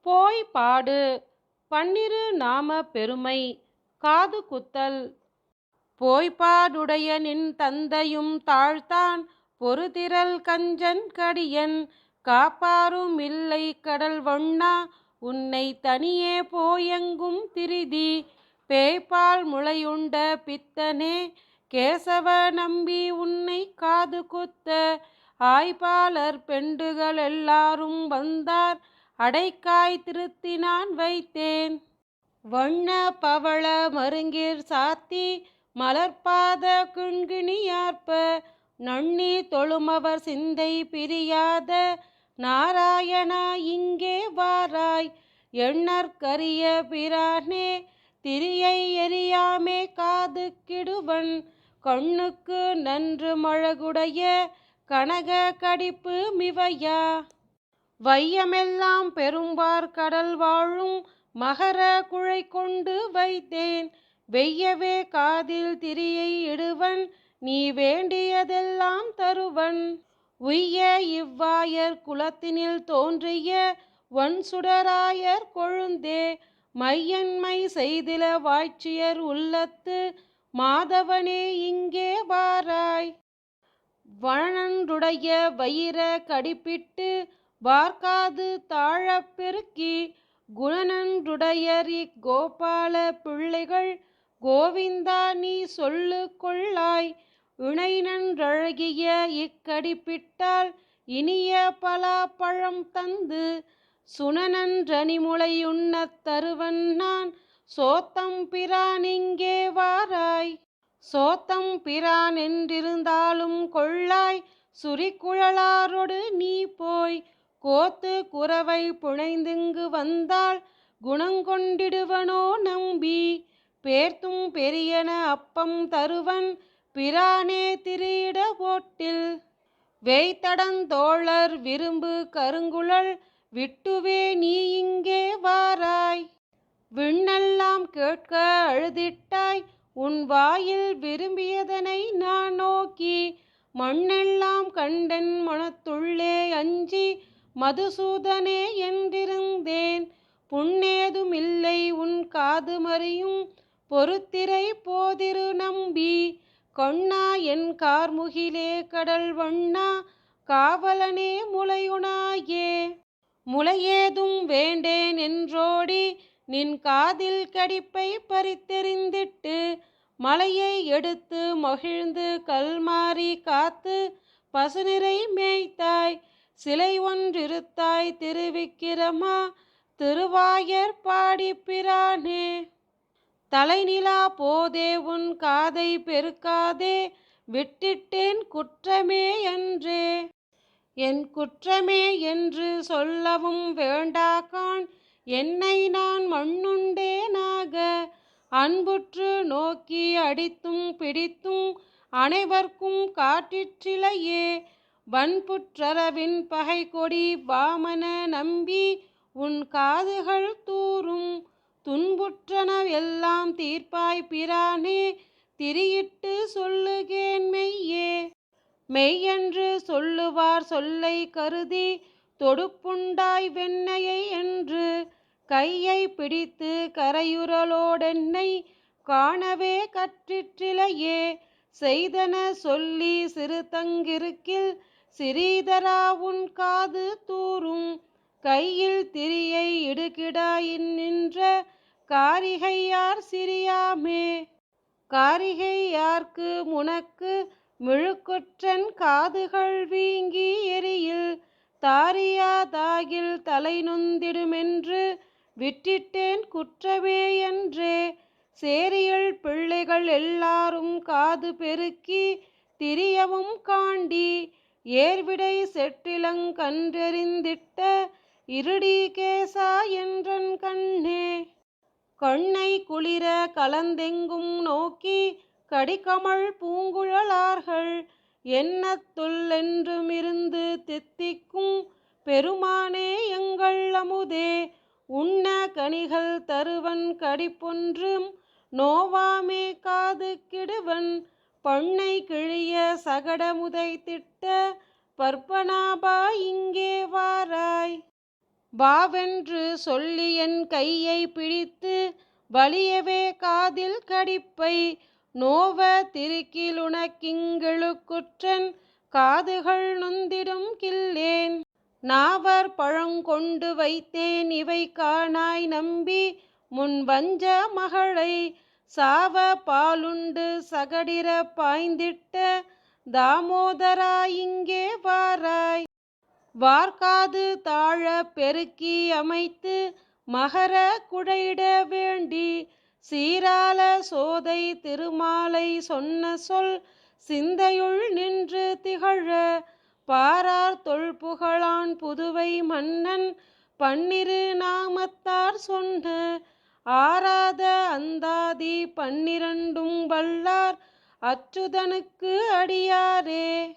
போய் பாடு. பன்னிரு நாம பெருமை. காது குத்தல். போய்பாடுடைய நின் தந்தையும் தாழ்த்தான். பொறுதிரல் கஞ்சன் கடியன். காப்பாரும் இல்லை கடல் வண்ணா. உன்னை தனியே போயெங்கும் திரிதி. பேய்ப்பால் முளையுண்ட பித்தனே. கேசவ நம்பி உன்னை காது குத்த. ஆய்பாலர் பெண்டுகள் எல்லாரும் வந்தார். அடைக்காய் திருத்தினான் வைத்தேன். வண்ண பவள மருங்கிற் சாத்தி மலர்பாத குண்கிணியார்ப்ப நன்னி தொழுமவர் சிந்தை பிரியாத நாராயணா இங்கே வாராய். எண்ணற்கரிய பிரானே திரியை எரியாமே காது கிடுவன். கண்ணுக்கு நன்று மழகுடைய கனக கடிப்பு மிவையா? வையமெல்லாம் பெரும்பார் கடல் வாழும் மகர குழை கொண்டு வைத்தேன். வெய்யவே காதில் திரியை இடுவன் நீ வேண்டியதெல்லாம் தருவன். உய்ய இவ்வாயர் குலத்தினில் தோன்றிய ஒன் சுடராயர் கொழுந்தே மையன்மை செய்தில வாய்ச்சியர் உள்ளத்து மாதவனே இங்கே வாராய். வழனன்றுடைய வயிற கடிப்பிட்டு வார்க்காது தாழப் பெருக்கி குணநன்றுடையர் இக்கோபால பிள்ளைகள் கோவிந்தா நீ சொல்லு கொள்ளாய். இணை நன்றழகிய இக்கடிப்பிட்டால் இனிய பலாப்பழம் தந்து சுனநன்றனிமுளையுண்ணத் தருவன் நான். சோத்தம் பிரான் இங்கே வாராய். சோத்தம் பிரான் என்றிருந்தாலும் கொள்ளாய். சுரிக்குழலாரொடு நீ போய் கோத்து குறவை புனைந்துங்கு வந்தால் குணங்கொண்டிடுவனோ நம்பி. பேர்த்தும் பெரியன அப்பம் தருவன் பிரானே திரியிட ஓட்டில் வேய்த்தடந்தோழர் விரும்பு கருங்குழல் விட்டுவே நீ இங்கே வாராய். விண்ணெல்லாம் கேட்க அழுதிட்டாய் உன் வாயில் விரும்பியதனை நான் நோக்கி. மண்ணெல்லாம் கண்டன் மனத்துள்ளே அஞ்சி மதுசூதனே என்றிருந்தேன். புண்ணேதுமில்லை உன் காது மறியும் பொறுத்திரை போதிரு நம்பி. கொண்ணா என் கார்முகிலே கடல் வண்ணா காவலனே முளையுணாயே முளையேதும் வேண்டேன் என்றோடி நின் காதில் கடிப்பை பறித்தெறிந்திட்டு மலையை எடுத்து மகிழ்ந்து கல்மாறி காத்து பசுநிறை மேய்த்தாய். சிலை ஒன்றிருத்தாய் திருவிக்கிரமா திருவாயர் பாடி பிரானே தலைநிலா போதே உன் காதை பெருக்காதே விட்டிட்டேன் குற்றமே என்றே என் குற்றமே என்று சொல்லவும் வேண்டாகான் என்னை நான் மண்ணுண்டேனாக அன்புற்று நோக்கி அடித்தும் பிடித்தும் அனைவர்க்கும் காட்டிற்றிலையே. வன்புற்றரவின் பகை கொடி வாமன நம்பி உன் காதுகள் தூரும். துன்புற்றன எல்லாம் தீர்ப்பாய் பிரானே திரியிட்டு சொல்லுகேன் மெய்யே. மெய்யென்று சொல்லுவார் சொல்லை கருதி தொடுப்புண்டாய் வெண்ணையை என்று. கையை பிடித்து கரையுரலோடென்னை காணவே கற்றிற்றிலையே. செய்தன சொல்லி சிறு தங்கிருக்கில் சிறீதரா உன் காது தூரும். கையில் திரியை இடுகிடாயின் நின்ற காரிகையார் சிறியாமே? காரிகையார்க்கு முனக்கு மிழுக்குற்றன் காதுகள் வீங்கி எரியில். தாரியாதாகில் தலை நொந்திடுமென்று விட்டிட்டேன் குற்றமே என்றே. சேரியில் பிள்ளைகள் எல்லாரும் காது பெருக்கி திரியவும் காண்டி. ஏர்விடை செற்றிலங்கன்றெறிந்திட்ட இருடி கேசா என்றன் கண்ணே. கண்ணை குளிர கலந்தெங்கும் நோக்கி கடிகமழ் பூங்குழலார்கள் எண்ணத்துள்ளென்றுமிருந்து தித்திக்கும் பெருமானே எங்கள் அமுதே. உண்ண கனிகள் தருவன் கடிப்பொன்றும் நோவாமே காது கிடுவன் பண்ணை கிழிய சகடமுதை திட்ட பற்பனாபா இங்கே வாராய். வாவென்று சொல்லி என் கையை பிடித்து வலியவே காதில் கடிப்பை. நோவ திருக்கிலுனக்கிங்கெழுக்குற்றன் காதுகள் நொந்திடும் கில்லேன். நாவர் பழங்கொண்டு வைத்தேன் இவை காணாய் நம்பி முன் வஞ்ச மகளை. சாவ பாலுண்டு சகடிர பாய்ந்திட்ட தாமோதரா இங்கே வாராய். வார்காது தாழ பெருக்கி அமைத்து மகர குழையிட வேண்டி சீரால சோதை திருமாலை சொன்ன சொல் சிந்தையுள் நின்று திகழ பாரார் தொல்புகழான் புதுவை மன்னன் பன்னிரு நாமத்தார் சொன்ன ஆராத அந்தாதி பன்னிரண்டும் வல்லார் அச்சுதனுக்கு அடியாரே.